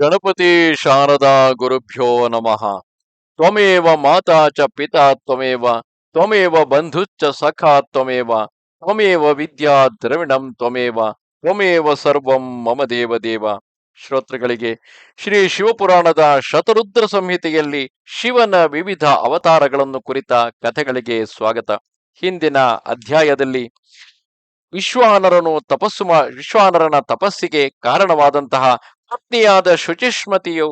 ಗಣಪತಿ ಶಾರದಾ ಗುರುಭ್ಯೋ ನಮಃ. ತ್ವಮೇವ ಮಾತಾ ಚ ಪಿತಾ ತ್ವಮೇವ ತ್ವಮೇವ ಬಂಧುಶ್ಚ ಸಖಾ ತ್ವಮೇವ ತ್ವಮೇವ ವಿದ್ಯಾ ದ್ರವಿಣಂ ತ್ವಮೇವ ತ್ವಮೇವ ಸರ್ವಂ ಮಮ ದೇವ ದೇವ ಶ್ರೋತೃಗಳಿಗೆ, ಶ್ರೀ ಶಿವಪುರಾಣದ ಶತರುದ್ರ ಸಂಹಿತೆಯಲ್ಲಿ ಶಿವನ ವಿವಿಧ ಅವತಾರಗಳನ್ನು ಕುರಿತ ಕಥೆಗಳಿಗೆ ಸ್ವಾಗತ. ಹಿಂದಿನ ಅಧ್ಯಾಯದಲ್ಲಿ ವಿಶ್ವಾನರನು ತಪಸ್ಸು ವಿಶ್ವಾನರನ ತಪಸ್ಸಿಗೆ ಕಾರಣವಾದಂತಹ ಪತ್ನಿಯಾದ ಶುಚಿಷ್ಮತಿಯು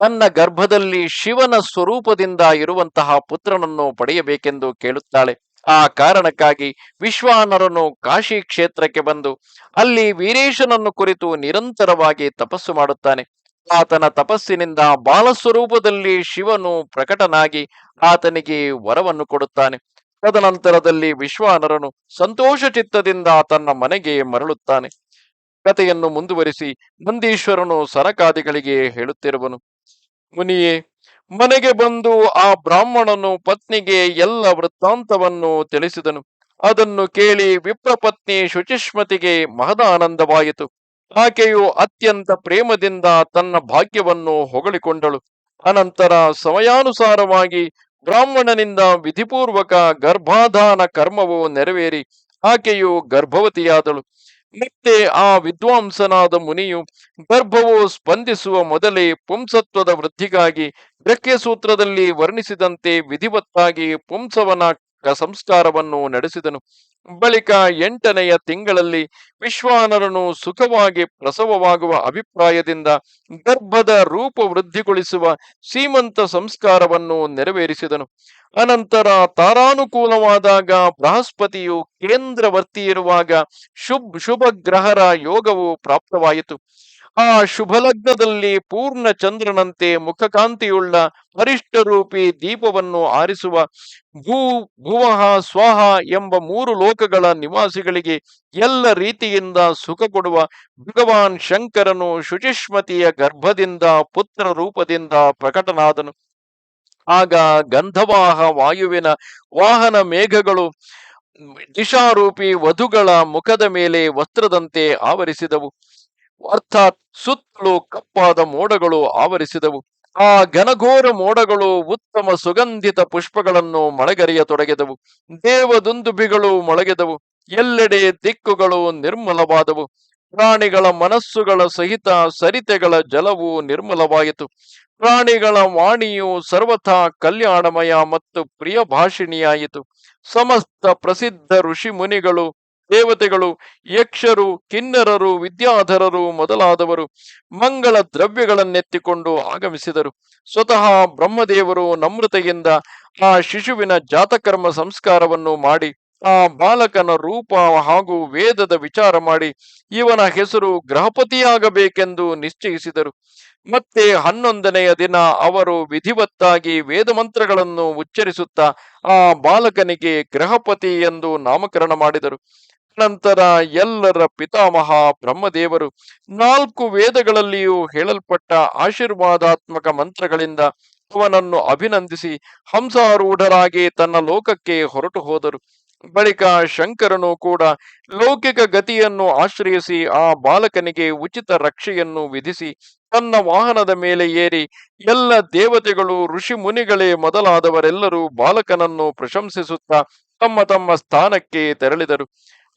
ತನ್ನ ಗರ್ಭದಲ್ಲಿ ಶಿವನ ಸ್ವರೂಪದಿಂದ ಇರುವಂತಹ ಪುತ್ರನನ್ನು ಪಡೆಯಬೇಕೆಂದು ಕೇಳುತ್ತಾಳೆ. ಆ ಕಾರಣಕ್ಕಾಗಿ ವಿಶ್ವಾನರನು ಕಾಶಿ ಕ್ಷೇತ್ರಕ್ಕೆ ಬಂದು ಅಲ್ಲಿ ವೀರೇಶನನ್ನು ಕುರಿತು ನಿರಂತರವಾಗಿ ತಪಸ್ಸು ಮಾಡುತ್ತಾನೆ. ಆತನ ತಪಸ್ಸಿನಿಂದ ಬಾಲಸ್ವರೂಪದಲ್ಲಿ ಶಿವನು ಪ್ರಕಟನಾಗಿ ಆತನಿಗೆ ವರವನ್ನು ಕೊಡುತ್ತಾನೆ. ತದನಂತರದಲ್ಲಿ ವಿಶ್ವಾನರನು ಸಂತೋಷ ಚಿತ್ತದಿಂದ ತನ್ನ ಮನೆಗೆ ಮರಳುತ್ತಾನೆ. ಕಥೆಯನ್ನು ಮುಂದುವರಿಸಿ ನಂದೀಶ್ವರನು ಸರಕಾದಿಗಳಿಗೆ ಹೇಳುತ್ತಿರುವನು, ಮುನಿಯೇ, ಮನೆಗೆ ಬಂದು ಆ ಬ್ರಾಹ್ಮಣನು ಪತ್ನಿಗೆ ಎಲ್ಲ ವೃತ್ತಾಂತವನ್ನು ತಿಳಿಸಿದನು. ಅದನ್ನು ಕೇಳಿ ವಿಪ್ರಪತ್ನಿ ಶುಚಿಷ್ಮತಿಗೆ ಮಹದಾನಂದವಾಯಿತು. ಆಕೆಯು ಅತ್ಯಂತ ಪ್ರೇಮದಿಂದ ತನ್ನ ಭಾಗ್ಯವನ್ನು ಹೊಗಳಿಕೊಂಡಳು. ಅನಂತರ ಸಮಯಾನುಸಾರವಾಗಿ ಬ್ರಾಹ್ಮಣನಿಂದ ವಿಧಿಪೂರ್ವಕ ಗರ್ಭಾಧಾನ ಕರ್ಮವು ನೆರವೇರಿ ಆಕೆಯು ಗರ್ಭವತಿಯಾದಳು. ಮತ್ತೆ ಆ ವಿದ್ವಾಂಸನಾದ ಮುನಿಯು ಗರ್ಭವು ಸ್ಪಂದಿಸುವ ಮೊದಲೇ ಪುಂಸತ್ವದ ವೃದ್ಧಿಗಾಗಿ ಸೂತ್ರದಲ್ಲಿ ವರ್ಣಿಸಿದಂತೆ ವಿಧಿವತ್ತಾಗಿ ಪುಂಸವನ ಸಂಸ್ಕಾರವನ್ನು ನಡೆಸಿದನು. ಬಳಿಕ ಎಂಟನೆಯ ತಿಂಗಳಲ್ಲಿ ವಿಶ್ವಾನರನು ಸುಖವಾಗಿ ಪ್ರಸವವಾಗುವ ಅಭಿಪ್ರಾಯದಿಂದ ಗರ್ಭದ ರೂಪ ವೃದ್ಧಿಗೊಳಿಸುವ ಸೀಮಂತ ಸಂಸ್ಕಾರವನ್ನು ನೆರವೇರಿಸಿದನು. ಅನಂತರ ತಾರಾನುಕೂಲವಾದಾಗ ಬೃಹಸ್ಪತಿಯು ಕೇಂದ್ರವರ್ತಿ ಇರುವಾಗ ಶುಭ್ ಶುಭ ಗ್ರಹರ ಯೋಗವು ಪ್ರಾಪ್ತವಾಯಿತು. ಆ ಶುಭ ಲಗ್ನದಲ್ಲಿ ಪೂರ್ಣ ಚಂದ್ರನಂತೆ ಮುಖಕಾಂತಿಯುಳ್ಳ ರೂಪಿ ದೀಪವನ್ನು ಆರಿಸುವ ಭೂ ಭುವಃ ಸ್ವಾಹ ಎಂಬ ಮೂರು ಲೋಕಗಳ ನಿವಾಸಿಗಳಿಗೆ ಎಲ್ಲ ರೀತಿಯಿಂದ ಸುಖ ಕೊಡುವ ಭಗವಾನ್ ಶಂಕರನು ಶುಚಿಷ್ಮತಿಯ ಗರ್ಭದಿಂದ ಪುತ್ರ ರೂಪದಿಂದ ಪ್ರಕಟನಾದನು. ಆಗ ಗಂಧವಾಹ ವಾಯುವಿನ ವಾಹನ ಮೇಘಗಳು ದಿಶಾರೂಪಿ ವಧುಗಳ ಮುಖದ ಮೇಲೆ ವಸ್ತ್ರದಂತೆ ಆವರಿಸಿದವು. ಅರ್ಥಾತ್ ಸುತ್ತಲೂ ಕಪ್ಪಾದ ಮೋಡಗಳು ಆವರಿಸಿದವು. ಆ ಘನಘೋರ ಮೋಡಗಳು ಉತ್ತಮ ಸುಗಂಧಿತ ಪುಷ್ಪಗಳನ್ನು ಮೊಳಗರೆಯತೊಡಗಿದವು ದೇವದುಂದುಬಿಗಳು ಮೊಳಗೆದವು. ಎಲ್ಲೆಡೆ ದಿಕ್ಕುಗಳು ನಿರ್ಮಲವಾದವು. ಪ್ರಾಣಿಗಳ ಮನಸ್ಸುಗಳ ಸಹಿತ ಸರಿತೆಗಳ ಜಲವು ನಿರ್ಮಲವಾಯಿತು. ಪ್ರಾಣಿಗಳ ವಾಣಿಯು ಸರ್ವಥಾ ಕಲ್ಯಾಣಮಯ ಮತ್ತು ಪ್ರಿಯ ಭಾಷಿಣಿಯಾಯಿತು ಸಮಸ್ತ ಪ್ರಸಿದ್ಧ ಋಷಿ ಮುನಿಗಳು ದೇವತೆಗಳು, ಯಕ್ಷರು, ಕಿನ್ನರರು, ವಿದ್ಯಾಧರರು ಮೊದಲಾದವರು ಮಂಗಳ ದ್ರವ್ಯಗಳನ್ನೆತ್ತಿಕೊಂಡು ಆಗಮಿಸಿದರು. ಸ್ವತಃ ಬ್ರಹ್ಮದೇವರು ನಮ್ರತೆಯಿಂದ ಆ ಶಿಶುವಿನ ಜಾತಕರ್ಮ ಸಂಸ್ಕಾರವನ್ನು ಮಾಡಿ ಆ ಬಾಲಕನ ರೂಪ ಹಾಗೂ ವೇದದ ವಿಚಾರ ಮಾಡಿ ಇವನ ಹೆಸರು ಗ್ರಹಪತಿಯಾಗಬೇಕೆಂದು ನಿಶ್ಚಯಿಸಿದರು. ಮತ್ತೆ ಹನ್ನೊಂದನೆಯ ದಿನ ಅವರು ವಿಧಿವತ್ತಾಗಿ ವೇದ ಮಂತ್ರಗಳನ್ನು ಉಚ್ಚರಿಸುತ್ತಾ ಆ ಬಾಲಕನಿಗೆ ಗ್ರಹಪತಿ ಎಂದು ನಾಮಕರಣ ಮಾಡಿದರು. ನಂತರ ಎಲ್ಲರ ಪಿತಾಮಹ ಬ್ರಹ್ಮದೇವರು ನಾಲ್ಕು ವೇದಗಳಲ್ಲಿಯೂ ಹೇಳಲ್ಪಟ್ಟ ಆಶೀರ್ವಾದಾತ್ಮಕ ಮಂತ್ರಗಳಿಂದ ಅವನನ್ನು ಅಭಿನಂದಿಸಿ ಹಂಸಾರೂಢರಾಗಿ ತನ್ನ ಲೋಕಕ್ಕೆ ಹೊರಟು ಹೋದರು. ಬಳಿಕ ಶಂಕರನು ಕೂಡ ಲೌಕಿಕ ಗತಿಯನ್ನು ಆಶ್ರಯಿಸಿ ಆ ಬಾಲಕನಿಗೆ ಉಚಿತ ರಕ್ಷೆಯನ್ನು ವಿಧಿಸಿ ತನ್ನ ವಾಹನದ ಮೇಲೆ ಏರಿ ಎಲ್ಲ ದೇವತೆಗಳು, ಋಷಿ ಮುನಿಗಳೇ ಮೊದಲಾದವರೆಲ್ಲರೂ ಬಾಲಕನನ್ನು ಪ್ರಶಂಸಿಸುತ್ತಾ ತಮ್ಮ ತಮ್ಮ ಸ್ಥಾನಕ್ಕೆ ತೆರಳಿದರು.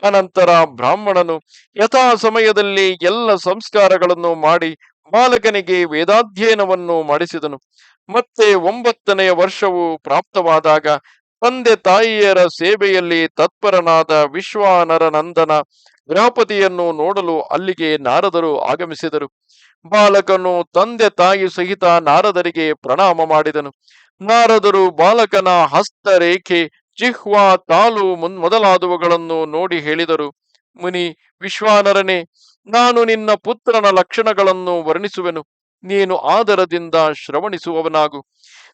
ಅನಂತರ ಬ್ರಾಹ್ಮಣನು ಯಥಾ ಸಮಯದಲ್ಲಿ ಎಲ್ಲ ಸಂಸ್ಕಾರಗಳನ್ನು ಮಾಡಿ ಬಾಲಕನಿಗೆ ವೇದಾಧ್ಯಯನವನ್ನು ಮಾಡಿಸಿದನು. ಮತ್ತೆ ಒಂಬತ್ತನೆಯ ವರ್ಷವು ಪ್ರಾಪ್ತವಾದಾಗ ತಂದೆ ತಾಯಿಯರ ಸೇವೆಯಲ್ಲಿ ತತ್ಪರನಾದ ವಿಶ್ವಾನರನಂದನ ಗೃಹಪತಿಯನ್ನು ನೋಡಲು ಅಲ್ಲಿಗೆ ನಾರದರು ಆಗಮಿಸಿದರು. ಬಾಲಕನು ತಂದೆ ತಾಯಿ ಸಹಿತ ನಾರದರಿಗೆ ಪ್ರಣಾಮ ಮಾಡಿದನು. ನಾರದರು ಬಾಲಕನ ಹಸ್ತರೇಖೆ, ಜಿಹ್ವಾ, ತಾಲು ಮುನ್ ಮೊದಲಾದವುಗಳನ್ನು ನೋಡಿ ಹೇಳಿದರು. ಮುನಿ ವಿಶ್ವಾನರನೇ, ನಾನು ನಿನ್ನ ಪುತ್ರನ ಲಕ್ಷಣಗಳನ್ನು ವರ್ಣಿಸುವೆನು. ನೀನು ಆದರದಿಂದ ಶ್ರವಣಿಸುವವನಾಗು.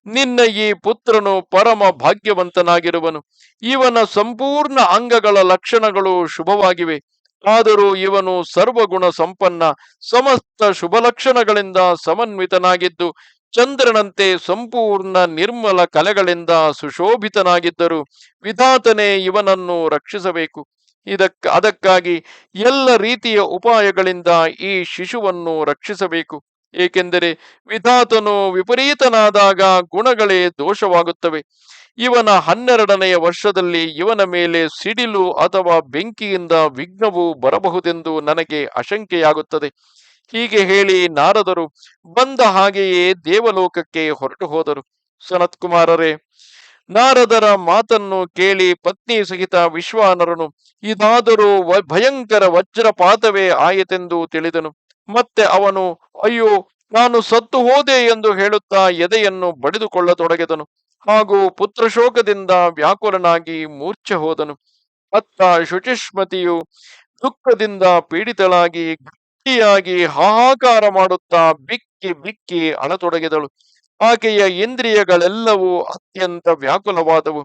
ನಿನ್ನ ಈ ಪುತ್ರನು ಪರಮ ಭಾಗ್ಯವಂತನಾಗಿರುವನು. ಇವನ ಸಂಪೂರ್ಣ ಅಂಗಗಳ ಲಕ್ಷಣಗಳು ಶುಭವಾಗಿವೆ. ಆದರೂ ಇವನು ಸರ್ವಗುಣ ಸಂಪನ್ನ, ಸಮಸ್ತ ಶುಭ ಲಕ್ಷಣಗಳಿಂದ ಸಮನ್ವಿತನಾಗಿದ್ದು, ಚಂದ್ರನಂತೆ ಸಂಪೂರ್ಣ ನಿರ್ಮಲ ಕಲೆಗಳಿಂದ ಸುಶೋಭಿತನಾಗಿದ್ದರು ವಿಧಾತನೇ ಇವನನ್ನು ರಕ್ಷಿಸಬೇಕು. ಇದಕ್ಕ ಅದಕ್ಕಾಗಿ ಎಲ್ಲ ರೀತಿಯ ಉಪಾಯಗಳಿಂದ ಈ ಶಿಶುವನ್ನು ರಕ್ಷಿಸಬೇಕು. ಏಕೆಂದರೆ ವಿಧಾತನು ವಿಪರೀತನಾದಾಗ ಗುಣಗಳೇ ದೋಷವಾಗುತ್ತವೆ. ಇವನ ಹನ್ನೆರಡನೆಯ ವರ್ಷದಲ್ಲಿ ಇವನ ಮೇಲೆ ಸಿಡಿಲು ಅಥವಾ ಬೆಂಕಿಯಿಂದ ವಿಘ್ನವು ಬರಬಹುದೆಂದು ನನಗೆ ಅಶಂಕೆಯಾಗುತ್ತದೆ ಹೀಗೆ ಹೇಳಿ ನಾರದರು ಬಂದ ಹಾಗೆಯೇ ದೇವಲೋಕಕ್ಕೆ ಹೊರಟು ಹೋದರು. ಸನತ್ಕುಮಾರರೇ, ನಾರದರ ಮಾತನ್ನು ಕೇಳಿ ಪತ್ನಿ ಸಹಿತ ವಿಶ್ವಾನರನು, ಇದಾದರೂ ಭಯಂಕರ ವಜ್ರಪಾತವೇ ಆಯಿತೆಂದು ತಿಳಿದನು. ಮತ್ತೆ ಅವನು, ಅಯ್ಯೋ, ನಾನು ಸತ್ತು ಹೋದೆ ಎಂದು ಹೇಳುತ್ತಾ ಎದೆಯನ್ನು ಬಡಿದುಕೊಳ್ಳತೊಡಗಿದನು. ಹಾಗೂ ಪುತ್ರಶೋಕದಿಂದ ವ್ಯಾಕುಲನಾಗಿ ಮೂರ್ಛೆ ಹೋದನು. ಅತ್ತ ಶುಚಿಷ್ಮತಿಯು ದುಃಖದಿಂದ ಪೀಡಿತಳಾಗಿ ಗಟ್ಟಿಯಾಗಿ ಹಾಹಾಕಾರ ಮಾಡುತ್ತಾ ಬಿಕ್ಕಿ ಬಿಕ್ಕಿ ಅಳತೊಡಗಿದಳು ಆಕೆಯ ಇಂದ್ರಿಯಗಳೆಲ್ಲವೂ ಅತ್ಯಂತ ವ್ಯಾಕುಲವಾದವು.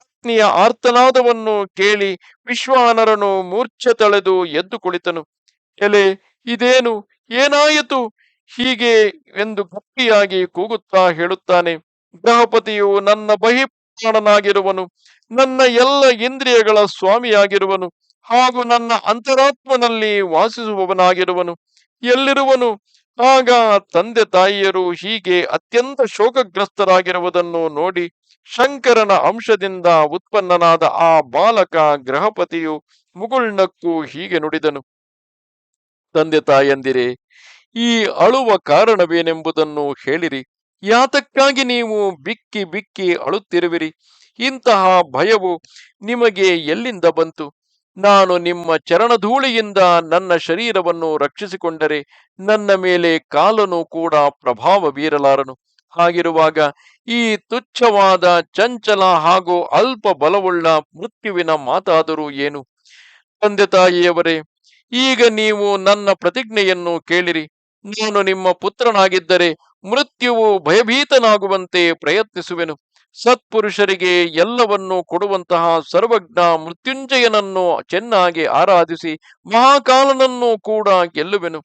ಪತ್ನಿಯ ಆರ್ತನಾದವನ್ನು ಕೇಳಿ ವಿಶ್ವಾನರನು ಮೂರ್ಛೆ ತಳೆದು ಎದ್ದು ಕುಳಿತನು. ಎಲೆ ಇದೇನು? ಏನಾಯಿತು? ಹೀಗೆ ಎಂದು ಗಟ್ಟಿಯಾಗಿ ಕೂಗುತ್ತಾ ಹೇಳುತ್ತಾನೆ. ಗ್ರಹಪತಿಯು ನನ್ನ ಬಹಿಪ್ರಾಣನಾಗಿರುವನು, ನನ್ನ ಎಲ್ಲ ಇಂದ್ರಿಯಗಳ ಸ್ವಾಮಿಯಾಗಿರುವನು ಹಾಗೂ ನನ್ನ ಅಂತರಾತ್ಮನಲ್ಲಿ ವಾಸಿಸುವವನಾಗಿರುವನು. ಎಲ್ಲಿರುವನು? ಆಗ ತಂದೆ ತಾಯಿಯರು ಹೀಗೆ ಅತ್ಯಂತ ಶೋಕಗ್ರಸ್ತರಾಗಿರುವುದನ್ನು ನೋಡಿ ಶಂಕರನ ಅಂಶದಿಂದ ಉತ್ಪನ್ನನಾದ ಆ ಬಾಲಕ ಗ್ರಹಪತಿಯು ಮುಗುಳ್ನಕ್ಕು ಹೀಗೆ ನುಡಿದನು. ತಂದೆ ತಾಯಂದಿರೇ, ಈ ಅಳುವ ಕಾರಣವೇನೆಂಬುದನ್ನು ಹೇಳಿರಿ. ಯಾತಕ್ಕಾಗಿ ನೀವು ಬಿಕ್ಕಿ ಬಿಕ್ಕಿ ಅಳುತ್ತಿರುವಿರಿ? ಇಂತಹ ಭಯವು ನಿಮಗೆ ಎಲ್ಲಿಂದ ಬಂತು? ನಾನು ನಿಮ್ಮ ಚರಣಧೂಳಿಯಿಂದ ನನ್ನ ಶರೀರವನ್ನು ರಕ್ಷಿಸಿಕೊಂಡರೆ ನನ್ನ ಮೇಲೆ ಕಾಲನು ಕೂಡ ಪ್ರಭಾವ ಬೀರಲಾರನು. ಹಾಗಿರುವಾಗ ಈ ತುಚ್ಛವಾದ ಚಂಚಲ ಹಾಗೂ ಅಲ್ಪ ಬಲವುಳ್ಳ ಮೃತ್ಯುವಿನ ಮಾತಾದರೂ ಏನು? ತಂದೆ ತಾಯಿಯವರೇ ಈಗ ನೀವು ನನ್ನ ಪ್ರತಿಜ್ಞೆಯನ್ನು ಕೇಳಿರಿ. ನಾನು ನಿಮ್ಮ ಪುತ್ರನಾಗಿದ್ದರೆ ಮೃತ್ಯುವು ಭಯಭೀತನಾಗುವಂತೆ ಪ್ರಯತ್ನಿಸುವೆನು. ಸತ್ಪುರುಷರಿಗೆ ಎಲ್ಲವನ್ನೂ ಕೊಡುವಂತಹ ಸರ್ವಜ್ಞ ಮೃತ್ಯುಂಜಯನನ್ನು ಚೆನ್ನಾಗಿ ಆರಾಧಿಸಿ ಮಹಾಕಾಲನನ್ನು ಕೂಡ ಗೆಲ್ಲುವೆನು.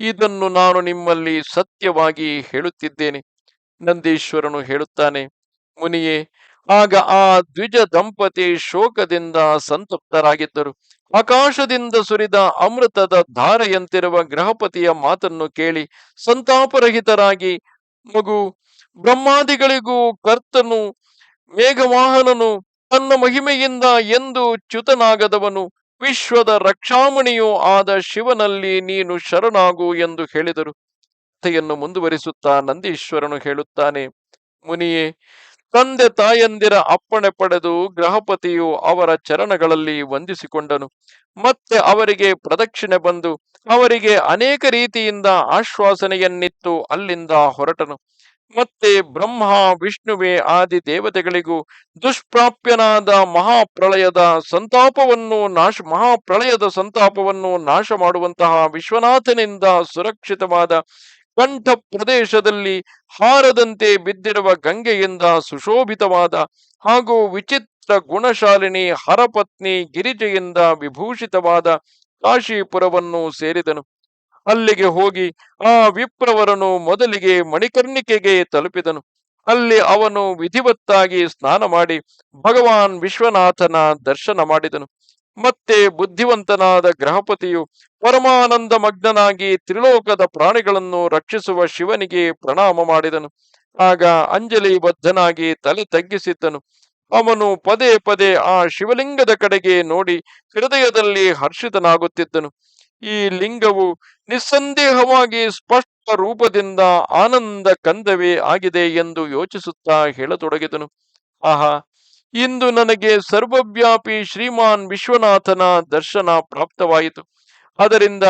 ಇದನ್ನು ನಾನು ನಿಮ್ಮಲ್ಲಿ ಸತ್ಯವಾಗಿ ಹೇಳುತ್ತಿದ್ದೇನೆ. ನಂದೀಶ್ವರನು ಹೇಳುತ್ತಾನೆ, ಮುನಿಯೇ ಆಗ ಆ ದ್ವಿಜ ದಂಪತಿ ಶೋಕದಿಂದ ಸಂತಪ್ತರಾಗಿದ್ದರು. ಆಕಾಶದಿಂದ ಸುರಿದ ಅಮೃತದ ಧಾರೆಯಂತಿರುವ ಗೃಹಪತಿಯ ಮಾತನ್ನು ಕೇಳಿ ಸಂತಾಪರಹಿತರಾಗಿ, ಮಗು, ಬ್ರಹ್ಮಾದಿಗಳಿಗೂ ಕರ್ತನು, ಮೇಘವಾಹನನು, ತನ್ನ ಮಹಿಮೆಯಿಂದ ಎಂದು ಚ್ಯುತನಾಗದವನು, ವಿಶ್ವದ ರಕ್ಷಾಮಣಿಯೂ ಆದ ಶಿವನಲ್ಲಿ ನೀನು ಶರಣಾಗು ಎಂದು ಹೇಳಿದರು. ಕಥೆಯನ್ನು ಮುಂದುವರಿಸುತ್ತಾ ನಂದೀಶ್ವರನು ಹೇಳುತ್ತಾನೆ, ಮುನಿಯೇ ತಂದೆ ತಾಯಂದಿರ ಅಪ್ಪಣೆ ಪಡೆದು ಗೃಹಪತಿಯು ಅವರ ಚರಣಗಳಲ್ಲಿ ವಂದಿಸಿಕೊಂಡನು. ಮತ್ತೆ ಅವರಿಗೆ ಪ್ರದಕ್ಷಿಣೆ ಬಂದು ಅವರಿಗೆ ಅನೇಕ ರೀತಿಯಿಂದ ಆಶ್ವಾಸನೆಯನ್ನಿತ್ತು ಅಲ್ಲಿಂದ ಹೊರಟನು. ಮತ್ತೆ ಬ್ರಹ್ಮ, ವಿಷ್ಣುವೇ ಆದಿ ದೇವತೆಗಳಿಗೂ ದುಷ್ಪ್ರಾಪ್ಯನಾದ ಮಹಾಪ್ರಳಯದ ಸಂತಾಪವನ್ನು ನಾಶ, ಮಹಾಪ್ರಳಯದ ಸಂತಾಪವನ್ನು ನಾಶ ಮಾಡುವಂತಹ ವಿಶ್ವನಾಥನಿಂದ ಸುರಕ್ಷಿತವಾದ ಕಂಠ ಪ್ರದೇಶದಲ್ಲಿ ಹಾರದಂತೆ ಬಿದ್ದಿರುವ ಗಂಗೆಯಿಂದ ಸುಶೋಭಿತವಾದ ಹಾಗೂ ವಿಚಿತ್ರ ಗುಣಶಾಲಿನಿ ಹರಪತ್ನಿ ಗಿರಿಜೆಯಿಂದ ವಿಭೂಷಿತವಾದ ಕಾಶೀಪುರವನ್ನು ಸೇರಿದನು. ಅಲ್ಲಿಗೆ ಹೋಗಿ ಆ ವಿಪ್ರವರನು ಮೊದಲಿಗೆ ಮಣಿಕರ್ಣಿಕೆಗೆ ತಲುಪಿದನು. ಅಲ್ಲಿ ಅವನು ವಿಧಿವತ್ತಾಗಿ ಸ್ನಾನ ಮಾಡಿ ಭಗವಾನ್ ವಿಶ್ವನಾಥನ ದರ್ಶನ ಮಾಡಿದನು. ಮತ್ತೆ ಬುದ್ಧಿವಂತನಾದ ಗ್ರಹಪತಿಯು ಪರಮಾನಂದ ಮಗ್ನನಾಗಿ ತ್ರಿಲೋಕದ ಪ್ರಾಣಿಗಳನ್ನು ರಕ್ಷಿಸುವ ಶಿವನಿಗೆ ಪ್ರಣಾಮ ಮಾಡಿದನು. ಆಗ ಅಂಜಲಿ ಬದ್ಧನಾಗಿ ತಲೆ ತಗ್ಗಿಸಿದ್ದನು. ಅವನು ಪದೇ ಪದೇ ಆ ಶಿವಲಿಂಗದ ಕಡೆಗೆ ನೋಡಿ ಹೃದಯದಲ್ಲಿ ಹರ್ಷಿತನಾಗುತ್ತಿದ್ದನು. ಈ ಲಿಂಗವು ನಿಸ್ಸಂದೇಹವಾಗಿ ಸ್ಪಷ್ಟ ರೂಪದಿಂದ ಆನಂದ ಕಂದವೇ ಆಗಿದೆ ಎಂದು ಯೋಚಿಸುತ್ತಾ ಹೇಳತೊಡಗಿದನು. ಆಹಾ ಇಂದು ನನಗೆ ಸರ್ವವ್ಯಾಪಿ ಶ್ರೀಮಾನ್ ವಿಶ್ವನಾಥನ ದರ್ಶನ ಪ್ರಾಪ್ತವಾಯಿತು. ಅದರಿಂದ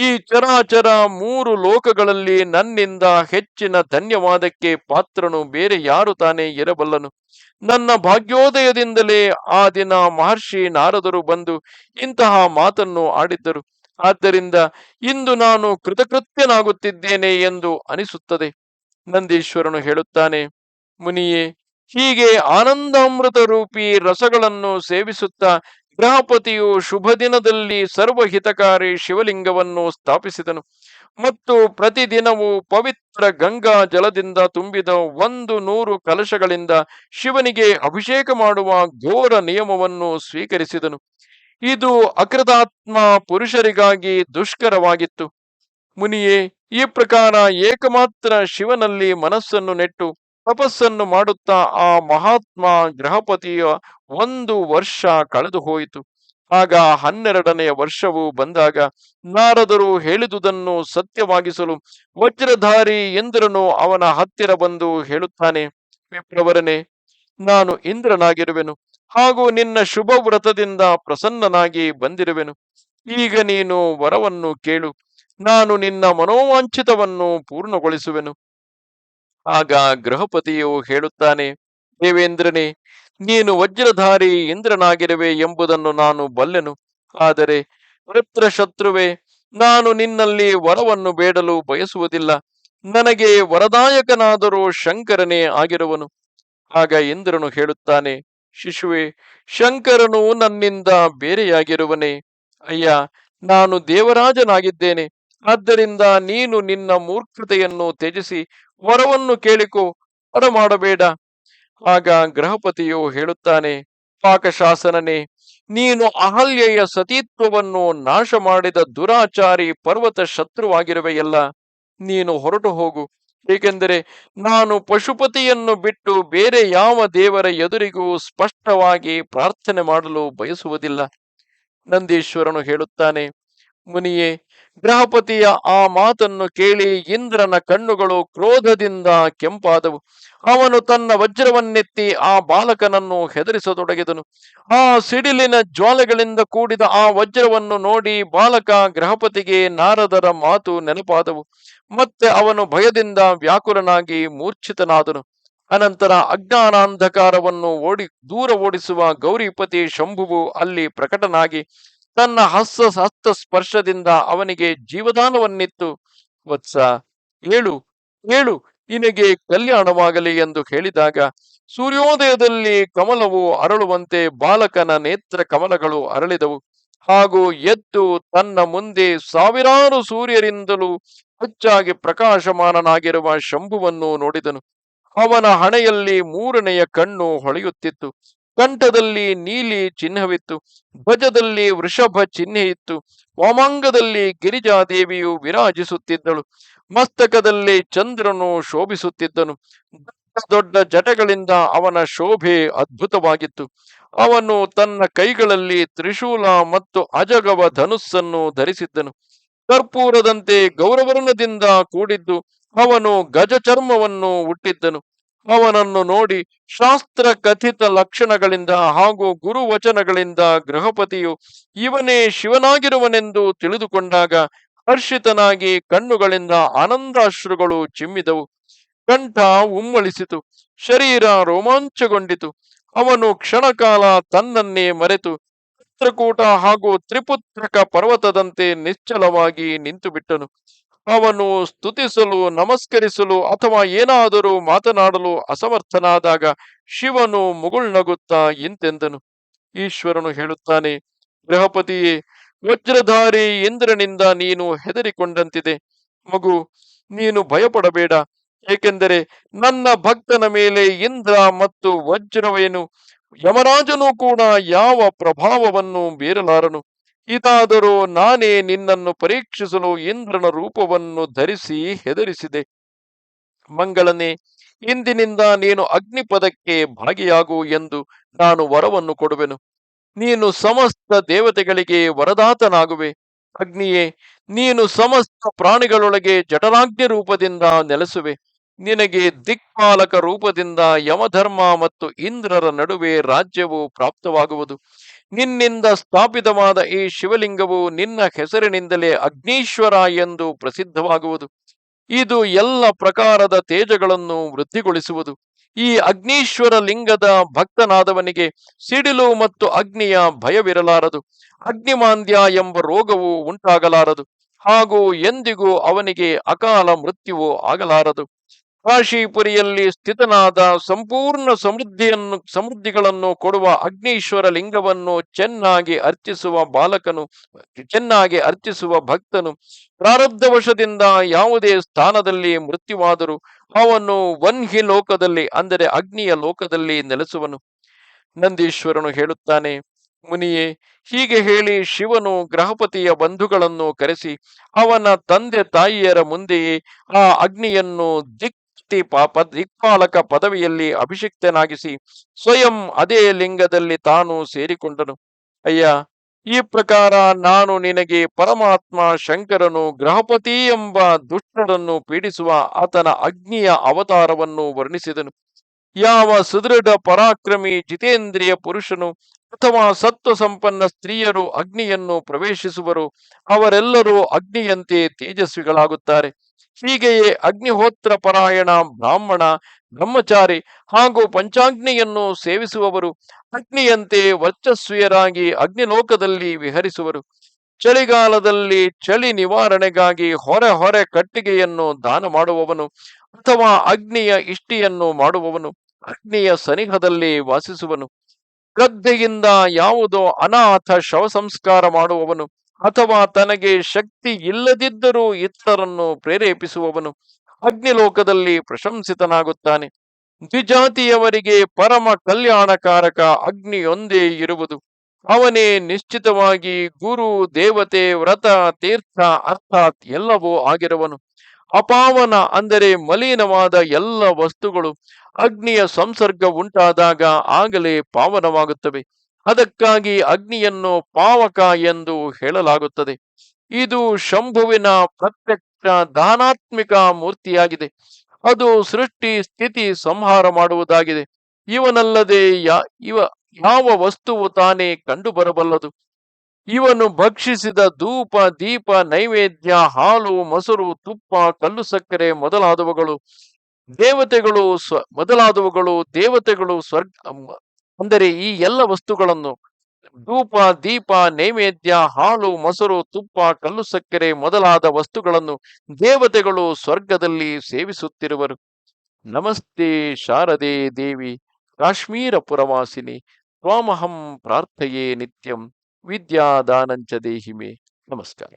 ಈ ಚರಾಚರ ಮೂರು ಲೋಕಗಳಲ್ಲಿ ನನ್ನಿಂದ ಹೆಚ್ಚಿನ ಧನ್ಯವಾದಕ್ಕೆ ಪಾತ್ರನು ಬೇರೆ ಯಾರು ತಾನೇ ಇರಬಲ್ಲನು. ನನ್ನ ಭಾಗ್ಯೋದಯದಿಂದಲೇ ಆ ದಿನ ಮಹರ್ಷಿ ನಾರದರು ಬಂದು ಇಂತಹ ಮಾತನ್ನು ಆಡಿದ್ದರು. ಆದ್ದರಿಂದ ಇಂದು ನಾನು ಕೃತಕೃತ್ಯನಾಗುತ್ತಿದ್ದೇನೆ ಎಂದು ಅನಿಸುತ್ತದೆ. ನಂದೀಶ್ವರನು ಹೇಳುತ್ತಾನೆ, ಮುನಿಯೇ ಹೀಗೆ ಆನಂದಾಮೃತ ರೂಪಿ ರಸಗಳನ್ನು ಸೇವಿಸುತ್ತಾ ಗೃಹಪತಿಯು ಶುಭ ದಿನದಲ್ಲಿ ಸರ್ವಹಿತಕಾರಿ ಶಿವಲಿಂಗವನ್ನು ಸ್ಥಾಪಿಸಿದನು. ಮತ್ತು ಪ್ರತಿದಿನವೂ ಪವಿತ್ರ ಗಂಗಾ ಜಲದಿಂದ ತುಂಬಿದ ಒಂದು ನೂರು ಕಲಶಗಳಿಂದ ಶಿವನಿಗೆ ಅಭಿಷೇಕ ಮಾಡುವ ಘೋರ ನಿಯಮವನ್ನು ಸ್ವೀಕರಿಸಿದನು. ಇದು ಅಕೃತಾತ್ಮ ಪುರುಷರಿಗಾಗಿ ದುಷ್ಕರವಾಗಿತ್ತು. ಮುನಿಯೇ, ಈ ಪ್ರಕಾರ ಏಕಮಾತ್ರ ಶಿವನಲ್ಲಿ ಮನಸ್ಸನ್ನು ನೆಟ್ಟು ತಪಸ್ಸನ್ನು ಮಾಡುತ್ತಾ ಆ ಮಹಾತ್ಮ ಗೃಹಪತಿಯ ಒಂದು ವರ್ಷ ಕಳೆದು ಹೋಯಿತು. ಆಗ ಹನ್ನೆರಡನೆಯ ವರ್ಷವು ಬಂದಾಗ ನಾರದರು ಹೇಳಿದುದನ್ನು ಸತ್ಯವಾಗಿಸಲು ವಜ್ರಧಾರಿ ಇಂದ್ರನು ಅವನ ಹತ್ತಿರ ಬಂದು ಹೇಳುತ್ತಾನೆ, ವಿಪ್ರವರನೆ, ನಾನು ಇಂದ್ರನಾಗಿರುವೆನು ಹಾಗೂ ನಿನ್ನ ಶುಭ ವ್ರತದಿಂದ ಪ್ರಸನ್ನನಾಗಿ ಬಂದಿರುವೆನು. ಈಗ ನೀನು ವರವನ್ನು ಕೇಳು. ನಾನು ನಿನ್ನ ಮನೋವಾಂಛಿತವನ್ನು ಪೂರ್ಣಗೊಳಿಸುವೆನು. ಆಗ ಗೃಹಪತಿಯು ಹೇಳುತ್ತಾನೆ, ದೇವೇಂದ್ರನೇ, ನೀನು ವಜ್ರಧಾರಿ ಇಂದ್ರನಾಗಿರುವೆ ಎಂಬುದನ್ನು ನಾನು ಬಲ್ಲೆನು. ಆದರೆ ವೃತ್ರ ಶತ್ರುವೆ ನಾನು ನಿನ್ನಲ್ಲಿ ವರವನ್ನು ಬೇಡಲು ಬಯಸುವುದಿಲ್ಲ. ನನಗೆ ವರದಾಯಕನಾದರೂ ಶಂಕರನೇ ಆಗಿರುವನು. ಆಗ ಇಂದ್ರನು ಹೇಳುತ್ತಾನೆ, ಶಿಶುವೆ, ಶಂಕರನು ನನ್ನಿಂದ ಬೇರೆಯಾಗಿರುವನೇ. ಅಯ್ಯ, ನಾನು ದೇವರಾಜನಾಗಿದ್ದೇನೆ. ಆದ್ದರಿಂದ ನೀನು ನಿನ್ನ ಮೂರ್ಖತೆಯನ್ನು ತ್ಯಜಿಸಿ ವರವನ್ನು ಕೇಳಿಕೋ. ವರ ಮಾಡಬೇಡ. ಆಗ ಗೃಹಪತಿಯು ಹೇಳುತ್ತಾನೆ, ಪಾಕಶಾಸನನೇ, ನೀನು ಅಹಲ್ಯೆಯ ಸತೀತ್ವವನ್ನು ನಾಶ ಮಾಡಿದ ದುರಾಚಾರಿ ಪರ್ವತ ಶತ್ರುವಾಗಿರುವೆಯಲ್ಲ, ನೀನು ಹೊರಟು ಹೋಗು. ಏಕೆಂದರೆ ನಾನು ಪಶುಪತಿಯನ್ನು ಬಿಟ್ಟು ಬೇರೆ ಯಾವ ದೇವರ ಎದುರಿಗೂ ಸ್ಪಷ್ಟವಾಗಿ ಪ್ರಾರ್ಥನೆ ಮಾಡಲು ಬಯಸುವುದಿಲ್ಲ. ನಂದೀಶ್ವರನು ಹೇಳುತ್ತಾನೆ, ಮುನಿಯೇ ಗೃಹಪತಿಯ ಆ ಮಾತನ್ನು ಕೇಳಿ ಇಂದ್ರನ ಕಣ್ಣುಗಳು ಕ್ರೋಧದಿಂದ ಕೆಂಪಾದವು. ಅವನು ತನ್ನ ವಜ್ರವನ್ನೆತ್ತಿ ಆ ಬಾಲಕನನ್ನು ಹೆದರಿಸತೊಡಗಿದನು. ಆ ಸಿಡಿಲಿನ ಜ್ವಾಲೆಗಳಿಂದ ಕೂಡಿದ ಆ ವಜ್ರವನ್ನು ನೋಡಿ ಬಾಲಕ ಗೃಹಪತಿಗೆ ನಾರದರ ಮಾತು ನೆನಪಾದವು. ಮತ್ತೆ ಅವನು ಭಯದಿಂದ ವ್ಯಾಕುಲನಾಗಿ ಮೂರ್ಛಿತನಾದನು. ಅನಂತರ ಅಜ್ಞಾನಾಂಧಕಾರವನ್ನು ಓಡಿ, ದೂರ ಓಡಿಸುವ ಗೌರಿಪತಿ ಶಂಭುವು ಅಲ್ಲಿ ಪ್ರಕಟನಾಗಿ ತನ್ನ ಹಸ್ತ ಹಸ್ತ ಸ್ಪರ್ಶದಿಂದ ಅವನಿಗೆ ಜೀವದಾನವನ್ನಿತ್ತು. ವತ್ಸ, ಏಳು ಏಳು, ನಿನಗೆ ಕಲ್ಯಾಣವಾಗಲಿ ಎಂದು ಹೇಳಿದಾಗ ಸೂರ್ಯೋದಯದಲ್ಲಿ ಕಮಲವು ಅರಳುವಂತೆ ಬಾಲಕನ ನೇತ್ರ ಕಮಲಗಳು ಅರಳಿದವು. ಹಾಗೂ ಎದ್ದು ತನ್ನ ಮುಂದೆ ಸಾವಿರಾರು ಸೂರ್ಯರಿಂದಲೂ ಹೆಚ್ಚಾಗಿ ಪ್ರಕಾಶಮಾನನಾಗಿರುವ ಶಂಭುವನ್ನು ನೋಡಿದನು. ಅವನ ಹಣೆಯಲ್ಲಿ ಮೂರನೆಯ ಕಣ್ಣು ಹೊಳೆಯುತ್ತಿತ್ತು. ಕಂಠದಲ್ಲಿ ನೀಲಿ ಚಿಹ್ನವಿತ್ತು, ಧ್ವಜದಲ್ಲಿ ವೃಷಭ ಚಿಹ್ನೆ ಇತ್ತು ವಾಮಾಂಗದಲ್ಲಿ ಗಿರಿಜಾದೇವಿಯು ವಿರಾಜಿಸುತ್ತಿದ್ದಳು, ಮಸ್ತಕದಲ್ಲಿ ಚಂದ್ರನು ಶೋಭಿಸುತ್ತಿದ್ದನು, ದೊಡ್ಡ ದೊಡ್ಡ ಜಟಗಳಿಂದ ಅವನ ಶೋಭೆ ಅದ್ಭುತವಾಗಿತ್ತು. ಅವನು ತನ್ನ ಕೈಗಳಲ್ಲಿ ತ್ರಿಶೂಲ ಮತ್ತು ಅಜಗವ ಧನುಸ್ಸನ್ನು ಧರಿಸಿದ್ದನು. ಕರ್ಪೂರದಂತೆ ಗೌರವರ್ಣದಿಂದ ಕೂಡಿದ್ದು ಅವನು ಗಜ ಚರ್ಮವನ್ನು ಹುಟ್ಟಿದ್ದನು. ಅವನನ್ನು ನೋಡಿ ಶಾಸ್ತ್ರ ಕಥಿತ ಲಕ್ಷಣಗಳಿಂದ ಹಾಗೂ ಗುರುವಚನಗಳಿಂದ ಗೃಹಪತಿಯು ಇವನೇ ಶಿವನಾಗಿರುವನೆಂದು ತಿಳಿದುಕೊಂಡಾಗ ಹರ್ಷಿತನಾಗಿ ಕಣ್ಣುಗಳಿಂದ ಆನಂದಾಶ್ರುಗಳು ಚಿಮ್ಮಿದವು. ಕಂಠ ಉಮ್ಮಳಿಸಿತು. ಶರೀರ ರೋಮಾಂಚಗೊಂಡಿತು. ಅವನು ಕ್ಷಣಕಾಲ ತನ್ನನ್ನೇ ಮರೆತು ಚಿತ್ರಕೂಟ ಹಾಗೂ ತ್ರಿಪುತ್ರಕ ಪರ್ವತದಂತೆ ನಿಶ್ಚಲವಾಗಿ ನಿಂತು ಬಿಟ್ಟನು ಅವನು ಸ್ತುತಿಸಲು, ನಮಸ್ಕರಿಸಲು ಅಥವಾ ಏನಾದರೂ ಮಾತನಾಡಲು ಅಸಮರ್ಥನಾದಾಗ ಶಿವನು ಮುಗುಳ್ನಗುತ್ತಾ ಇಂತೆಂದನು. ಈಶ್ವರನು ಹೇಳುತ್ತಾನೆ ಗೃಹಪತಿಯೇ ವಜ್ರಧಾರಿ ಇಂದ್ರನಿಂದ ನೀನು ಹೆದರಿಕೊಂಡಂತಿದೆ. ಮಗು, ನೀನು ಭಯಪಡಬೇಡ. ಏಕೆಂದರೆ ನನ್ನ ಭಕ್ತನ ಮೇಲೆ ಇಂದ್ರ ಮತ್ತು ವಜ್ರವೇನು, ಯಮರಾಜನು ಕೂಡ ಯಾವ ಪ್ರಭಾವವನ್ನು ಬೀರಲಾರನು. ಇದಾದರೂ ನಾನೇ ನಿನ್ನನ್ನು ಪರೀಕ್ಷಿಸಲು ಇಂದ್ರನ ರೂಪವನ್ನು ಧರಿಸಿ ಹೆದರಿಸಿದೆ. ಮಂಗಳನೆ, ಇಂದಿನಿಂದ ನೀನು ಅಗ್ನಿಪದಕ್ಕೆ ಭಾಗಿಯಾಗು ಎಂದು ನಾನು ವರವನ್ನು ಕೊಡುವೆನು. ನೀನು ಸಮಸ್ತ ದೇವತೆಗಳಿಗೆ ವರದಾತನಾಗುವೆ. ಅಗ್ನಿಯೇ, ನೀನು ಸಮಸ್ತ ಪ್ರಾಣಿಗಳೊಳಗೆ ಜಠರಾಗ್ನಿ ರೂಪದಿಂದ ನೆಲೆಸುವೆ. ನಿನಗೆ ದಿಕ್ಪಾಲಕ ರೂಪದಿಂದ ಯಮಧರ್ಮ ಮತ್ತು ಇಂದ್ರರ ನಡುವೆ ರಾಜ್ಯವು ಪ್ರಾಪ್ತವಾಗುವುದು. ನಿನ್ನಿಂದ ಸ್ಥಾಪಿತವಾದ ಈ ಶಿವಲಿಂಗವು ನಿನ್ನ ಹೆಸರಿನಿಂದಲೇ ಅಗ್ನೀಶ್ವರ ಎಂದು ಪ್ರಸಿದ್ಧವಾಗುವುದು. ಇದು ಎಲ್ಲ ಪ್ರಕಾರದ ತೇಜಗಳನ್ನು ವೃದ್ಧಿಗೊಳಿಸುವುದು. ಈ ಅಗ್ನೀಶ್ವರ ಲಿಂಗದ ಭಕ್ತನಾದವನಿಗೆ ಸಿಡಿಲು ಮತ್ತು ಅಗ್ನಿಯ ಭಯವಿರಲಾರದು. ಅಗ್ನಿಮಾಂದ್ಯ ಎಂಬ ರೋಗವು ಉಂಟಾಗಲಾರದು ಹಾಗೂ ಎಂದಿಗೂ ಅವನಿಗೆ ಅಕಾಲ ಮೃತ್ಯುವು ಆಗಲಾರದು. ಕಾಶಿಪುರಿಯಲ್ಲಿ ಸ್ಥಿತನಾದ ಸಂಪೂರ್ಣ ಸಮೃದ್ಧಿಯನ್ನು, ಸಮೃದ್ಧಿಗಳನ್ನು ಕೊಡುವ ಅಗ್ನೀಶ್ವರ ಲಿಂಗವನ್ನು ಚೆನ್ನಾಗಿ ಅರ್ಚಿಸುವ ಬಾಲಕನು, ಚೆನ್ನಾಗಿ ಅರ್ಚಿಸುವ ಭಕ್ತನು ಪ್ರಾರಬ್ಧವಶದಿಂದ ಯಾವುದೇ ಸ್ಥಾನದಲ್ಲಿ ಮೃತ್ಯುವಾದರೂ ಅವನು ವನ್ಹಿ ಲೋಕದಲ್ಲಿ, ಅಂದರೆ ಅಗ್ನಿಯ ಲೋಕದಲ್ಲಿ ನೆಲೆಸುವನು. ನಂದೀಶ್ವರನು ಹೇಳುತ್ತಾನೆ, ಮುನಿಯೇ, ಹೀಗೆ ಹೇಳಿ ಶಿವನು ಗ್ರಹಪತಿಯ ಬಂಧುಗಳನ್ನು ಕರೆಸಿ ಅವನ ತಂದೆ ತಾಯಿಯರ ಮುಂದೆಯೇ ಆ ಅಗ್ನಿಯನ್ನು ದಿಕ್ತಿ ಪಾಪ ದಿಕ್ಪಾಲಕ ಪದವಿಯಲ್ಲಿ ಅಭಿಷಿಕ್ತನಾಗಿಸಿ ಸ್ವಯಂ ಅದೇ ಲಿಂಗದಲ್ಲಿ ತಾನು ಸೇರಿಕೊಂಡನು. ಅಯ್ಯ, ಈ ಪ್ರಕಾರ ನಾನು ನಿನಗೆ ಪರಮಾತ್ಮ ಶಂಕರನು ಗ್ರಹಪತಿ ಎಂಬ ದುಷ್ಟರನ್ನು ಪೀಡಿಸುವ ಆತನ ಅಗ್ನಿಯ ಅವತಾರವನ್ನು ವರ್ಣಿಸಿದನು. ಯಾವ ಸುದೃಢ ಪರಾಕ್ರಮಿ ಜಿತೇಂದ್ರಿಯ ಪುರುಷನು ಅಥವಾ ಸತ್ವ ಸಂಪನ್ನ ಸ್ತ್ರೀಯರು ಅಗ್ನಿಯನ್ನು ಪ್ರವೇಶಿಸುವರು, ಅವರೆಲ್ಲರೂ ಅಗ್ನಿಯಂತೆ ತೇಜಸ್ವಿಗಳಾಗುತ್ತಾರೆ. ಹೀಗೆಯೇ ಅಗ್ನಿಹೋತ್ರ ಪರಾಯಣ ಬ್ರಾಹ್ಮಣ, ಬ್ರಹ್ಮಚಾರಿ ಹಾಗೂ ಪಂಚಾಗ್ನಿಯನ್ನು ಸೇವಿಸುವವರು ಅಗ್ನಿಯಂತೆ ವರ್ಚಸ್ವಿಯರಾಗಿ ಅಗ್ನಿಲೋಕದಲ್ಲಿ ವಿಹರಿಸುವರು. ಚಳಿಗಾಲದಲ್ಲಿ ಚಳಿ ನಿವಾರಣೆಗಾಗಿ ಹೊರೆ ಹೊರೆ ಕಟ್ಟಿಗೆಯನ್ನು ದಾನ ಮಾಡುವವನು ಅಥವಾ ಅಗ್ನಿಯ ಇಷ್ಟಿಯನ್ನು ಮಾಡುವವನು ಅಗ್ನಿಯ ಸನಿಹದಲ್ಲಿ ವಾಸಿಸುವನು. ಗದ್ದೆಯಿಂದ ಯಾವುದೋ ಅನಾಥ ಶವ ಸಂಸ್ಕಾರ ಮಾಡುವವನು ಅಥವಾ ತನಗೆ ಶಕ್ತಿ ಇಲ್ಲದಿದ್ದರೂ ಇತರರನ್ನು ಪ್ರೇರೇಪಿಸುವವನು ಅಗ್ನಿಲೋಕದಲ್ಲಿ ಪ್ರಶಂಸಿತನಾಗುತ್ತಾನೆ. ದ್ವಿಜಾತಿಯವರಿಗೆ ಪರಮ ಕಲ್ಯಾಣಕಾರಕ ಅಗ್ನಿಯೊಂದೇ ಇರುವುದು. ಅವನೇ ನಿಶ್ಚಿತವಾಗಿ ಗುರು, ದೇವತೆ, ವ್ರತ, ತೀರ್ಥ, ಅರ್ಥಾತ್ ಎಲ್ಲವೂ ಆಗಿರುವನು. ಅಪಾವನ ಅಂದರೆ ಮಲಿನವಾದ ಎಲ್ಲ ವಸ್ತುಗಳು ಅಗ್ನಿಯ ಸಂಸರ್ಗ ಉಂಟಾದಾಗ ಆಗಲೇ ಪಾವನವಾಗುತ್ತವೆ. ಅದಕ್ಕಾಗಿ ಅಗ್ನಿಯನ್ನು ಪಾವಕ ಎಂದು ಹೇಳಲಾಗುತ್ತದೆ. ಇದು ಶಂಭುವಿನ ಪ್ರತ್ಯಕ್ಷ ದಾನಾತ್ಮಿಕ ಮೂರ್ತಿಯಾಗಿದೆ. ಅದು ಸೃಷ್ಟಿ ಸ್ಥಿತಿ ಸಂಹಾರ ಮಾಡುವುದಾಗಿದೆ. ಇವನಲ್ಲದೆ ಯಾ, ಇವ, ಯಾವ ವಸ್ತುವು ತಾನೇ ಕಂಡು ಬರಬಲ್ಲದು ಇವನು ಭಕ್ಷಿಸಿದ ಧೂಪ, ದೀಪ, ನೈವೇದ್ಯ, ಹಾಲು, ಮೊಸರು, ತುಪ್ಪ, ಕಲ್ಲು ಸಕ್ಕರೆ ಮೊದಲಾದವುಗಳು ದೇವತೆಗಳು ಸ್ವ, ಮೊದಲಾದವುಗಳು ದೇವತೆಗಳು ಸ್ವರ್ಗ ಅಂದರೆ ಈ ಎಲ್ಲ ವಸ್ತುಗಳನ್ನು ಧೂಪ, ದೀಪ, ನೈವೇದ್ಯ, ಹಾಲು, ಮೊಸರು, ತುಪ್ಪ, ಕಲ್ಲು ಸಕ್ಕರೆ ಮೊದಲಾದ ವಸ್ತುಗಳನ್ನು ದೇವತೆಗಳು ಸ್ವರ್ಗದಲ್ಲಿ ಸೇವಿಸುತ್ತಿರುವರು. ನಮಸ್ತೆ ಶಾರದೆ ದೇವಿ, ಕಾಶ್ಮೀರ ಪುರವಾಸಿನಿ, ತ್ವಾಮಹಂ ಪ್ರಾರ್ಥಯೇ ನಿತ್ಯಂ, ವಿದ್ಯಾದಾನಂಚ ದೇಹಿಮೆ. ನಮಸ್ಕಾರ.